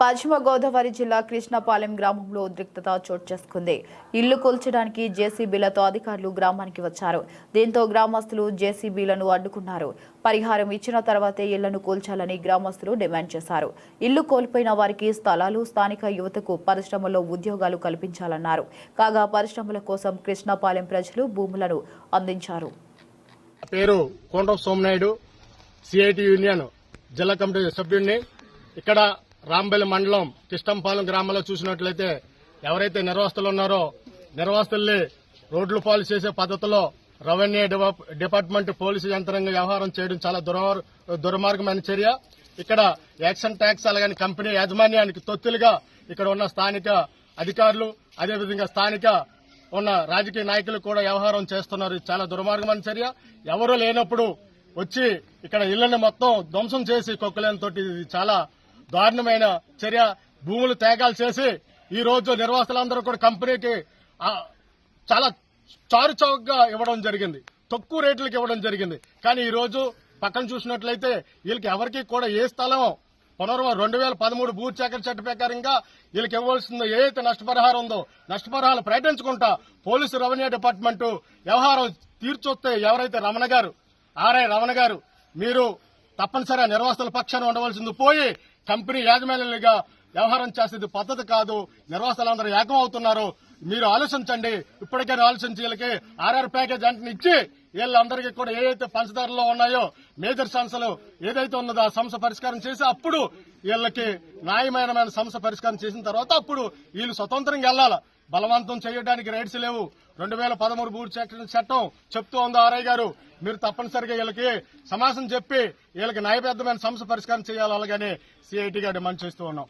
పశ్చిమ గోదావరి జిల్లా కృష్ణపాలెం గ్రామంలో ఉద్రిక్తత చోటు చేసుకుంది. ఇల్లు కూల్చడానికి జేసీబీలతో అధికారులు గ్రామానికి వచ్చారు. దీంతో గ్రామస్తులు జేసీబీలను అడ్డుకున్నారు. పరిహారం ఇచ్చిన తర్వాతే ఇళ్ళను కూల్చాలని గ్రామస్తులు డిమాండ్ చేశారు. ఇల్లు కోల్పోయిన వారికి స్థలాలు స్థానిక యువతకు పరిశ్రమలో ఉద్యోగాలు కల్పించాలన్నారు. కాగా పరిశ్రమల కోసం కృష్ణపాలెం ప్రజలు భూములను అందించారు. పేరు కోండ్ర సోమనాయుడు సిఐటి యూనియన్ జిల్లా కమిటీ సభ్యుడిని. ఇక్కడ రాంబెల్ మండలం కిష్టంపాలెం గ్రామంలో చూసినట్లయితే ఎవరైతే నిర్వాసితులు ఉన్నారో నిర్వాసితుల్ని రోడ్లు పాలు చేసే పద్ధతిలో రెవెన్యూ డిపార్ట్మెంట్ పోలీసు యంత్రంగా వ్యవహారం చేయడం చాలా దుర్మార్గమైన చర్య. ఇక్కడ యాక్షన్ ట్యాక్స్ అలాగని కంపెనీ యాజమాన్యానికి తొత్తులుగా ఇక్కడ ఉన్న స్థానిక అధికారులు అదేవిధంగా స్థానిక ఉన్న రాజకీయ నాయకులు కూడా వ్యవహారం చేస్తున్నారు. చాలా దుర్మార్గమైన చర్య. ఎవరూ లేనప్పుడు వచ్చి ఇక్కడ ఇళ్ళను మొత్తం ధ్వంసం చేసి కొక్కలేనితోటి ఇది చాలా దారుణమైన చర్య భూములు త్యాగాలు చేసి ఈ రోజు నిర్వాసులందరూ కూడా కంపెనీకి చాలా చారుచౌకగా ఇవ్వడం జరిగింది. తక్కువ రేట్లకు ఇవ్వడం జరిగింది. కానీ ఈ రోజు పక్కన చూసినట్లయితే వీళ్ళకి ఎవరికి కూడా ఏ స్థలం పునర్వ రెండు వేల పదమూడు భూ సేకరణ చట్ట ప్రకారంగా వీళ్ళకి ఇవ్వాల్సిందో ఏదైతే నష్టపరిహారం ఉందో నష్టపరిహారం ప్రకటించుకుంటా పోలీసు రెవెన్యూ డిపార్ట్మెంట్ వ్యవహారం తీర్చొస్తే ఎవరైతే రమణ గారు ఆర్ఐ రమణ గారు మీరు తప్పనిసరిగా నిర్వాసుల పక్షాన ఉండవలసింది పోయి కంపెనీ యాజమాన్యులుగా వ్యవహారం చేసేది పద్ధతి కాదు. నిర్వాసాలందరూ ఏకమవుతున్నారు. మీరు ఆలోచించండి. ఇప్పటికైనా ఆలోచించి ఆర్ఆర్ ప్యాకేజ్ అంటే ఇచ్చి వీళ్ళందరికీ కూడా ఏదైతే పంచదారలో ఉన్నాయో మేజర్ సంస్థలు ఏదైతే ఉన్నదో ఆ సమస్య పరిష్కారం చేసి అప్పుడు వీళ్ళకి న్యాయమైన సమస్య పరిష్కారం చేసిన తర్వాత అప్పుడు వీళ్ళు స్వతంత్రంగా వెళ్ళాలి. బలవంతం చేయడానికి రైట్స్ లేవు. రెండు వేల పదమూడు భూ సేకరణ చట్టం చెప్తూ ఉంది ఆర్ఐ గారు. మీరు తప్పనిసరిగా వీళ్ళకి సమాసం చెప్పి వీళ్ళకి న్యాయబద్ధమైన సమస్య పరిష్కారం చేయాలి. అలాగని సిఐటిగా డిమాండ్ చేస్తూ ఉన్నాం.